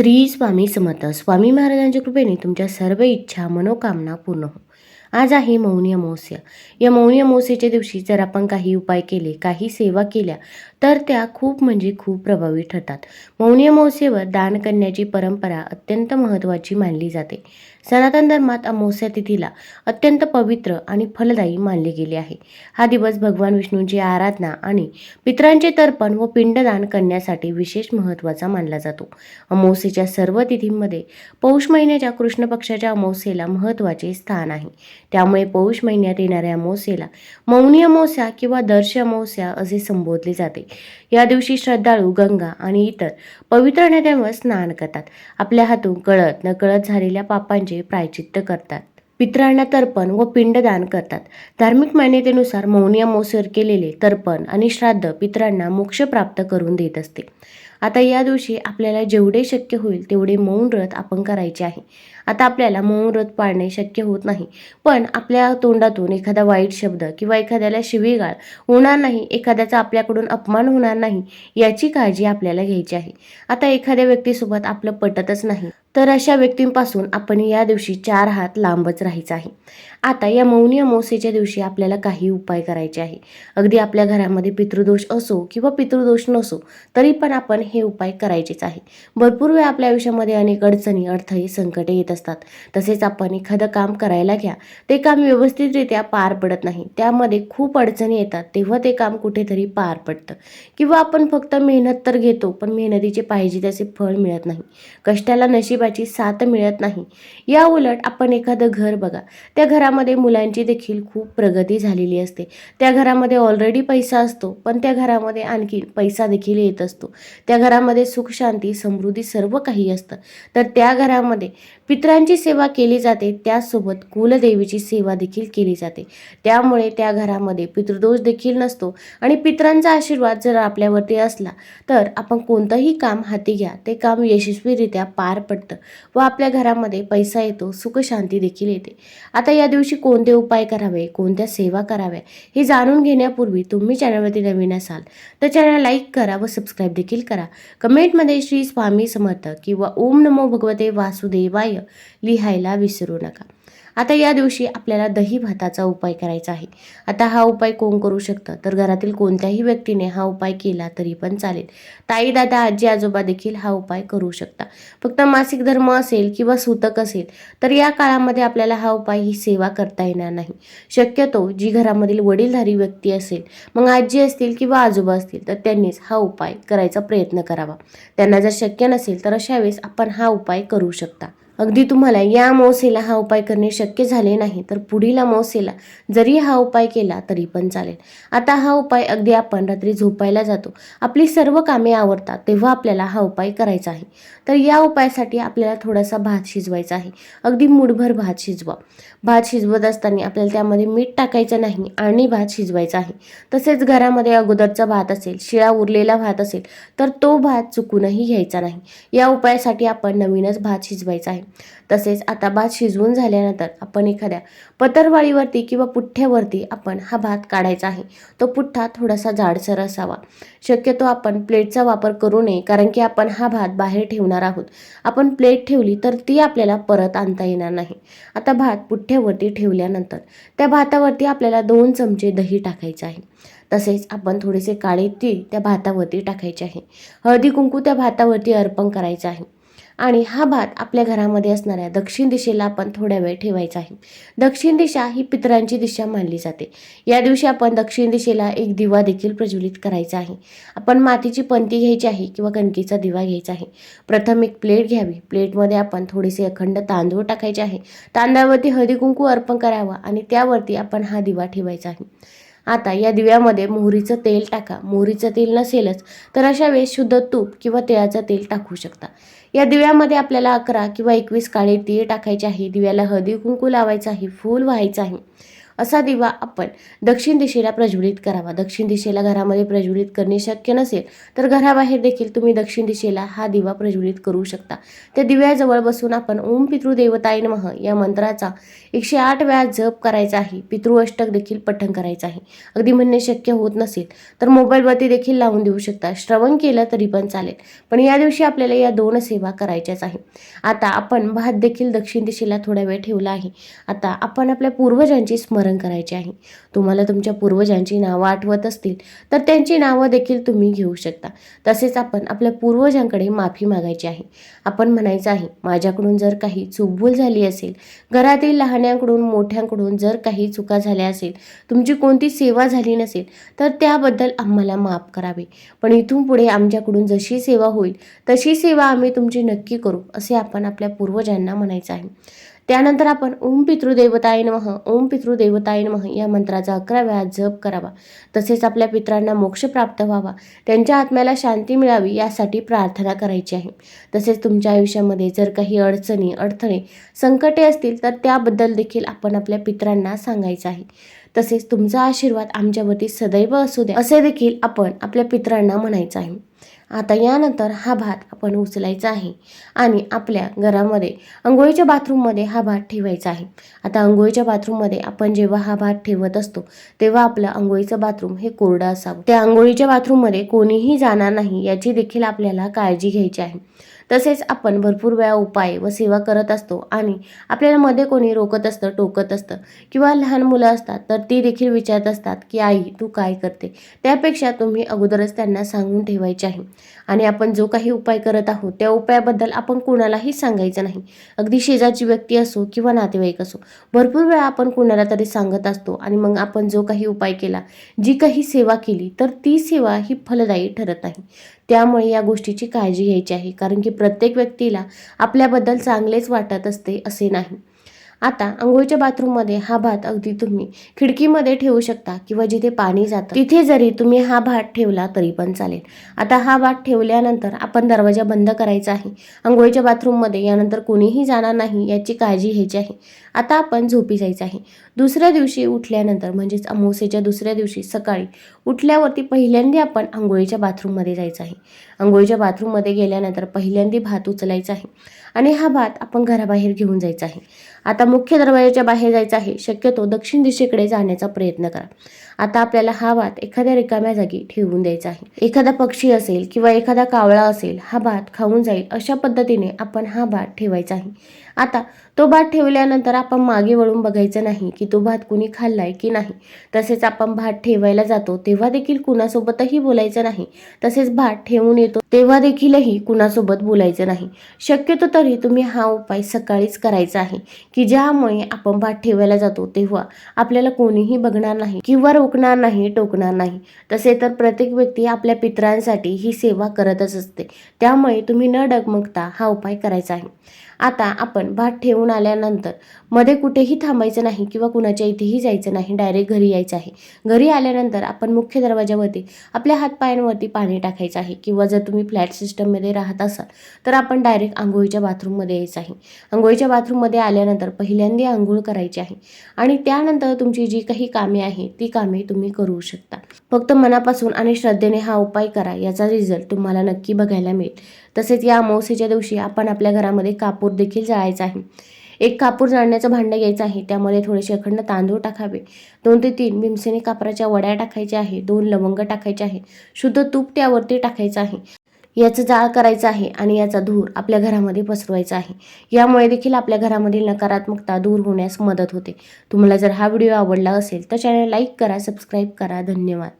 श्री स्वामी समर्थ. स्वामी महाराजांच्या कृपेने तुमच्या सर्व इच्छा मनोकामना पूर्ण हो. आज आहे मौनी अमावस्या. या मौनी अमावस्येच्या दिवशी जर आपण काही उपाय केले काही सेवा केल्या तर त्या खूप म्हणजे खूप प्रभावी ठरतात. मौनी अमावस्येवर दान करण्याची परंपरा अत्यंत महत्त्वाची मानली जाते. सनातन धर्मात अमावस्या तिथीला अत्यंत पवित्र आणि फलदायी मानले गेले आहे. हा दिवस भगवान विष्णूंची आराधना आणि पितरांचे तर्पण व पिंडदान करण्यासाठी विशेष महत्त्वाचा मानला जातो. अमावस्येच्या सर्व तिथींमध्ये पौष महिन्याच्या कृष्ण पक्षाच्या अमावस्येला महत्त्वाचे स्थान आहे. त्यामुळे पौष महिन्यात येणाऱ्या अमावस्येला मौनी अमावस्या किंवा दर्श अमावस्या असे संबोधले जाते. या दिवशी श्रद्धाळू गंगा आणि इतर पवित्र नद्यांवर स्नान करतात. आपल्या हातून कळत नकळत झालेल्या पापांचे प्रायचित्त करतात. पितरांना तर्पण व पिंडदान करतात. धार्मिक मान्यतेनुसार मौनी अमावस्येवर केलेले तर्पण आणि श्राद्ध पितरांना मोक्ष प्राप्त करून देत असते. आता या दिवशी आपल्याला जेवढे शक्य होईल तेवढे मौन व्रत आपण करायचे आहे. आता आपल्याला मौन व्रत पाळणे शक्य होत नाही. पण आपल्या तोंडातून एखादा वाईट शब्द किंवा एखाद्याला शिवीगाळ होणार नाही एखाद्याचा आपल्याकडून अपमान होणार नाही याची काळजी आपल्याला घ्यायची आहे. आता एखाद्या व्यक्तीसोबत आपलं पटतच नाही तर अशा व्यक्तींपासून आपण या दिवशी चार हात लांबच राहायचं आहे. आता या मौनी अमावस्येच्या दिवशी आपल्याला काही उपाय करायचे आहे. अगदी आपल्या घरामध्ये पितृदोष असो किंवा पितृदोष नसो तरी पण आपण हे उपाय करायचेच आहे. भरपूर वेळ आपल्या आयुष्यामध्ये अनेक अडचणी अडथळे संकटे येत असतात. तसेच आपण एखादं काम करायला घ्या. ते काम व्यवस्थितरित्या पार पडत नाही. त्यामध्ये खूप अडचणी येतात. तेव्हा ते काम कुठेतरी पार पडतं. किंवा आपण फक्त मेहनत तर घेतो पण मेहनतीचे पाहिजे त्याचे फळ मिळत नाही. कष्टाला नशिबाची साथ मिळत नाही. या उलट आपण एखादं घर बघा. त्या घरामध्ये मुलांची देखील खूप प्रगती झालेली असते. त्या घरामध्ये ऑलरेडी पैसा असतो पण त्या घरामध्ये आणखी पैसा देखील येत असतो. त्या घरामध्ये सुख शांती समृद्धी सर्व काही असतं. तर त्या घरामध्ये पितरांची सेवा केली जाते त्याचसोबत कुलदेवीची सेवा देखील केली जाते. त्यामुळे त्या घरामध्ये पितृदोष देखील नसतो आणि पितरांचा आशीर्वाद जर आपल्यावरती असला तर आपण कोणतंही काम हाती घ्या ते काम यशस्वीरित्या पार पडतं व आपल्या घरामध्ये पैसा येतो सुखशांती देखील येते. आता या दिवशी कोणते उपाय करावे कोणत्या सेवा कराव्या हे जाणून घेण्यापूर्वी तुम्ही चॅनलवरती नवीन असाल तर चॅनल लाईक करा व सबस्क्राईब देखील करा. कमेंटमध्ये श्री स्वामी समर्थ किंवा ओम नमो भगवते वासुदेवाय. लिहायला विसरू नका. आता या दिवशी आपल्याला दही भाताचा उपाय करायचा आहे. आता हा उपाय कोण करू शकतं? तर घरातील कोणत्याही व्यक्तीने हा उपाय केला तरी पण चालेल. ताई दादा आजी आजोबा देखील हा उपाय करू शकता. फक्त मासिक धर्म असेल किंवा सूतक असेल तर या काळामध्ये आपल्याला हा उपाय ही सेवा करता येणार नाही. शक्यतो जी घरामधील वडीलधारी व्यक्ती असेल मग आजी असतील किंवा आजोबा असतील तर त्यांनीच हा उपाय करायचा प्रयत्न करावा. त्यांना जर शक्य नसेल तर अशा वेळेस आपण हा उपाय करू शकता. अगदी तुम्हाला या अमावस्येला हा उपाय करणे शक्य झाले नाही तर पुढील अमावस्येला जरी हा उपाय केला तरी पण चालेल. आता हा उपाय अगदी आपण रात्री झोपायला जातो. आपली सर्व कामे आवडतात तेव्हा आपल्याला हा उपाय करायचा आहे. तर या उपायासाठी आपल्याला थोडासा भात शिजवायचा आहे. अगदी मुठभर भात शिजवा. भात शिजवत असताना आपल्याला त्यामध्ये मीठ टाकायचं नाही आणि भात शिजवायचा आहे. तसेच घरामध्ये अगोदरचा भात असेल शिळा उरलेला भात असेल तर तो भात चुकूनही घ्यायचा नाही. या उपायासाठी आपण नवीनच भात शिजवायचा आहे. तसेच आता भात शिजवून झाल्यानंतर आपण एखाद्या पतरवाळीवरती किंवा पुठ्ठ्यावरती आपण हा भात काढायचा आहे. तो पुठ्ठा थोडासा जाडसर असावा. शक्यतो आपण प्लेटचा वापर करू नये कारण की आपण हा भात बाहेर ठेवणार आहोत. आपण प्लेट ठेवली तर ती आपल्याला परत आणता येणार नाही. आता भात पुठ्ठ्यावरती ठेवल्यानंतर त्या भातावरती आपल्याला दोन चमचे दही टाकायचे आहे. तसेच आपण थोडेसे काळे तीळ त्या भातावरती टाकायचे आहे. हळदी कुंकू त्या भातावरती अर्पण करायचं आहे. आणि हा भात आपल्या घरामध्ये असणाऱ्या दक्षिण दिशेला आपण थोड्या वेळ ठेवायचा आहे. दक्षिण दिशा ही पितरांची दिशा मानली जाते. या दिवशी आपण दक्षिण दिशेला एक दिवा देखील प्रज्वलित करायचा आहे. आपण मातीची पंती घ्यायची आहे किंवा कणकीचा दिवा घ्यायचा आहे. प्रथम एक प्लेट घ्यावी. प्लेटमध्ये आपण थोडेसे अखंड तांदूळ टाकायचे आहे. तांदळावरती हळदी कुंकू अर्पण करावा आणि त्यावरती आपण हा दिवा ठेवायचा आहे. आता या दिव्यामध्ये मोहरीचं तेल टाका. मोहरीचं तेल नसेलच तर अशा वेळेस शुद्ध तूप किंवा तिळाचं तेल टाकू शकता. या दिव्यामध्ये आपल्याला अकरा किंवा एकवीस काळे तीळ टाकायचे आहे. दिव्याला हळदी कुंकू लावायचं आहे फूल व्हायचं आहे. असा दिवा आपण दक्षिण दिशेला प्रज्वलित करावा. दक्षिण दिशेला घरामध्ये प्रज्वलित करणे शक्य नसेल तर घराबाहेर देखील तुम्ही दक्षिण दिशेला हा दिवा प्रज्वलित करू शकता. त्या दिव्याजवळ बसून आपण ओम पितृदेवताय नमः या मंत्राचा एकशे आठ वेळा जप करायचा आहे. पितृअष्टक देखील पठण करायचं आहे. अगदी म्हणणे शक्य होत नसेल तर मोबाईलवरती देखील लावून देऊ शकता. श्रवण केलं तरी पण चालेल पण या दिवशी आपल्याला या दोन सेवा करायच्याच आहे आता आपण भात देखील दक्षिण दिशेला थोडा वेळ ठेवला आहे. आता आपण आपल्या पूर्वजांची स्मरण करायचे आहे. तुम्हाला तुमच्या पूर्वजांची नावं आठवत असतील तर त्यांची नावं देखील तुम्ही घेऊ शकता. तसेच आपण आपल्या पूर्वजांकडे माफी मागायची आहे. आपण म्हणायचं आहे माझ्याकडून जर काही चूकभूल झाली असेल घरातील लहान्यांकडून मोठ्यांकडून जर काही चुका झाल्या असेल तुमची कोणती सेवा झाली नसेल तर त्याबद्दल आम्हाला माफ करावे. पण इथून पुढे आमच्याकडून जशी सेवा होईल तशी सेवा आम्ही तुमची नक्की करू असे आपण आपल्या पूर्वजांना म्हणायचं आहे. त्यानंतर आपण ओम पितृदेवताय नमः. ओम पितृदेवताय नमः या मंत्राचा अकरा वेळा जप करावा. तसेच आपल्या पित्रांना मोक्ष प्राप्त व्हावा. त्यांच्या आत्म्याला शांती मिळावी यासाठी प्रार्थना करायची आहे. तसेच तुमच्या आयुष्यामध्ये जर काही अडचणी अडथळे संकटे असतील तर त्याबद्दल देखील आपण आपल्या पित्रांना सांगायचं आहे. तसेच तुमचा आशीर्वाद आमच्यावरती सदैव असू द्या असे देखील आपण आपल्या पित्रांना म्हणायचं आहे. आता यानंतर हा भात आपण उचलायचा आहे आणि आपल्या घरामध्ये अंघोळीच्या बाथरूममध्ये हा भात ठेवायचा आहे. आता अंघोळीच्या बाथरूममध्ये आपण जेव्हा हा भात ठेवत असतो तेव्हा आपलं अंघोळीचं बाथरूम हे कोरडं असावं. त्या अंघोळीच्या बाथरूममध्ये कोणीही जाणार नाही याची देखील आपल्याला काळजी घ्यायची आहे. तसेच आपण भरपूर वेळा उपाय व सेवा करत असतो आणि आपल्याला मध्ये कोणी रोकत असतं टोकत असतं किंवा लहान मुलं असतात तर ती देखील विचारत असतात की आई तू काय करते? त्यापेक्षा तुम्ही अगोदरच त्यांना सांगून ठेवायचे आहे. आणि आपण जो काही उपाय करत आहोत त्या उपायाबद्दल आपण कुणालाही सांगायचं नाही. अगदी शेजारची व्यक्ती असो किंवा नातेवाईक असो भरपूर वेळा आपण कुणाला तरी सांगत असतो आणि मग आपण जो काही उपाय केला जी काही सेवा केली तर ती सेवा ही फलदायी ठरत नाही. त्यामुळे या गोष्टीची काळजी घ्यायची आहे कारण की प्रत्येक व्यक्तीला आपल्याबद्दल चांगलेच वाटत असते असे नाही. आता आंघोळीच्या बाथरूममध्ये हा भात अगदी तुम्ही खिडकीमध्ये ठेवू शकता किंवा जिथे पाणी जातं. तिथे जरी तुम्ही हा भात ठेवला तरी पण चालेल. आता हा भात ठेवल्यानंतर आपण दरवाजा बंद करायचा आहे. आंघोळीच्या बाथरूममध्ये यानंतर कोणीही जाणार नाही याची काळजी घ्यायची आहे. आता आपण झोपी जायचं आहे. दुसऱ्या दिवशी उठल्यानंतर म्हणजेच अमावस्येच्या दुसऱ्या दिवशी सकाळी उठल्यावरती पहिल्यांदा आपण आंघोळीच्या बाथरूममध्ये जायचं आहे. आंघोळीच्या बाथरूममध्ये गेल्यानंतर पहिल्यांदा भात उचलायचा आहे. आणि हा भात आपण घराबाहेर घेऊन जायचा आहे. आता मुख्य दरवाजाच्या बाहेर जायचं आहे. शक्यतो दक्षिण दिशेकडे जाण्याचा प्रयत्न करा. आता आपल्याला हा भात एखाद्या रिकाम्या जागी ठेवून द्यायचा आहे. एखादा पक्षी असेल किंवा एखादा कावळा असेल हा भात खाऊन जाईल अशा पद्धतीने आपण हा भात ठेवायचा आहे. आता तो भात ठेवल्यानंतर आपण मागे वळून बघायचं नाही की तो भात कुणी खाल्लाय की नाही. तसेच आपण भात ठेवायला जातो तेव्हा देखील कुणासोबतही बोलायचं नाही. तसेच भात ठेवून येतो येतो तेव्हा देखीलही कुणासोबत बोलायचं नाही. शक्यतो तरी तुम्ही हा उपाय सकाळीच करायचा आहे की ज्यामुळे आपण भात ठेवायला जातो तेव्हा आपल्याला कोणीही बघणार नाही किंवा रोखणार नाही टोकणार नाही. तसे तर प्रत्येक व्यक्ती आपल्या पित्रांसाठी ही सेवा करतच असते. त्यामुळे तुम्ही न डगमगता हा उपाय करायचा आहे. आता आपण भात ठेवून आल्यानंतरमध्ये कुठेही थांबायचं नाही किंवा कुणाच्या इथेही जायचं नाही डायरेक्ट घरी यायचं आहे. घरी आल्यानंतर आपण मुख्य दरवाजावरती आपल्या हातपायांवरती पाणी टाकायचं आहे किंवा जर तुम्ही फ्लॅट सिस्टममध्ये राहत असाल तर आपण डायरेक्ट आंघोळीच्या बाथरूममध्ये यायचं आहे. आंघोळीच्या बाथरूममध्ये आल्यानंतर पहिल्यांदा आंघोळ करायची आहे आणि त्यानंतर तुमची जी काही कामे आहे ती कामे तुम्ही करू शकता. फक्त मनापासून आणि श्रद्धेने हा उपाय करा याचा रिझल्ट तुम्हाला नक्की बघायला मिळेल. तसेच या अमावस्येच्या दिवशी आपण आपल्या घरामध्ये कापूर देखील जाळायचा आहे. एक कापूर जाळण्याचं भांडं घ्यायचं आहे. त्यामध्ये थोडेसे अखंड तांदूळ टाकावे. दोन ते तीन भीमसेनी कापराच्या वड्या टाकायच्या आहे. दोन लवंग टाकायचे आहे. शुद्ध तूप त्यावरती टाकायचं आहे. याचं जाळ करायचं आहे आणि याचा धूर आपल्या घरामध्ये पसरवायचा आहे. यामुळे देखील आपल्या घरामधील नकारात्मकता दूर होण्यास मदत होते. तुम्हाला जर हा व्हिडिओ आवडला असेल तर चॅनल लाईक करा सबस्क्राईब करा. धन्यवाद.